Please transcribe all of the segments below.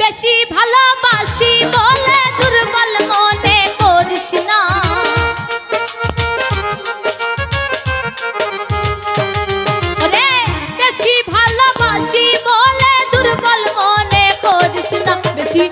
বেশি ভালোবাসি বলে দুর্বল মনে করিস না। রে, বেশি ভালোবাসি বলে দুর্বল মনে করিস না। বেশি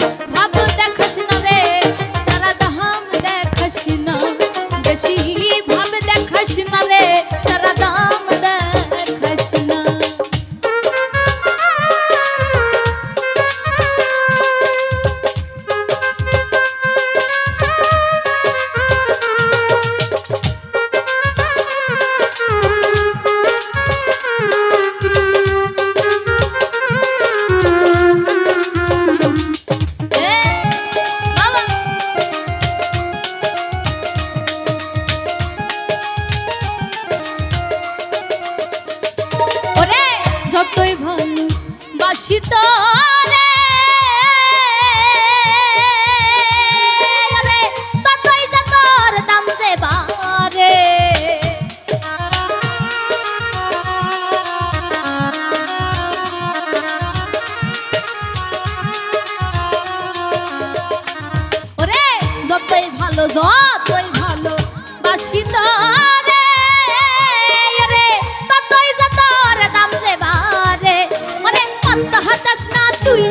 যতই ভালো যতই ভালো বাসি রে। রে ততই যতর দাম রে। বারে মনে কত হতাশ না তুই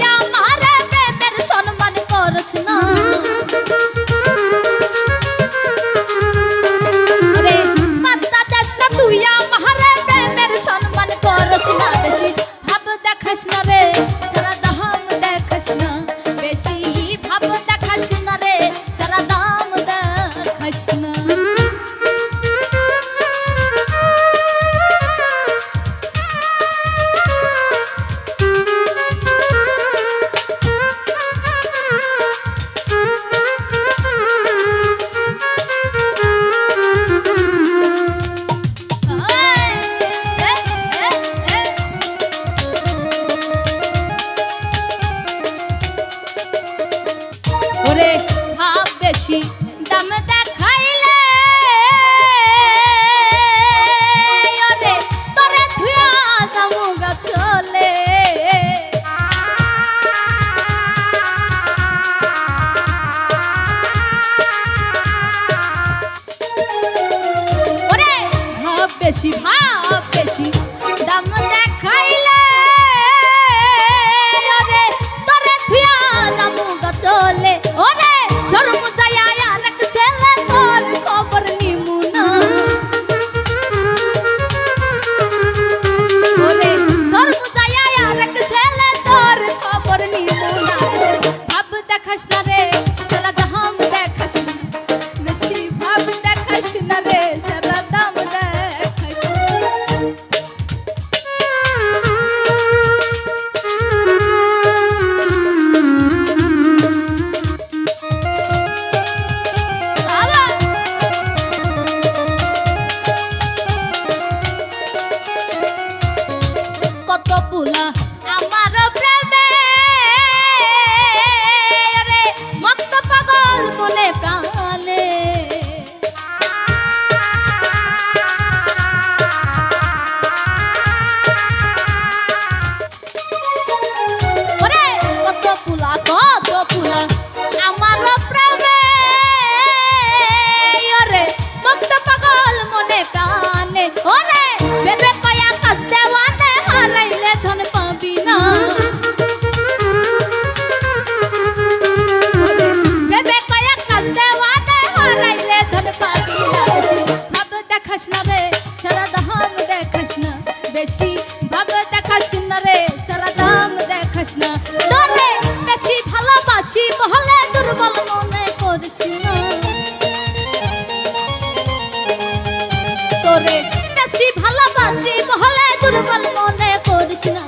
peixe, mal peixe. দরে বেশি ভালোবাসি বহলে দুর্বল মনে করিস না। তোরে বেশি ভালোবাসি বহলে দুর্বল মনে করিস না।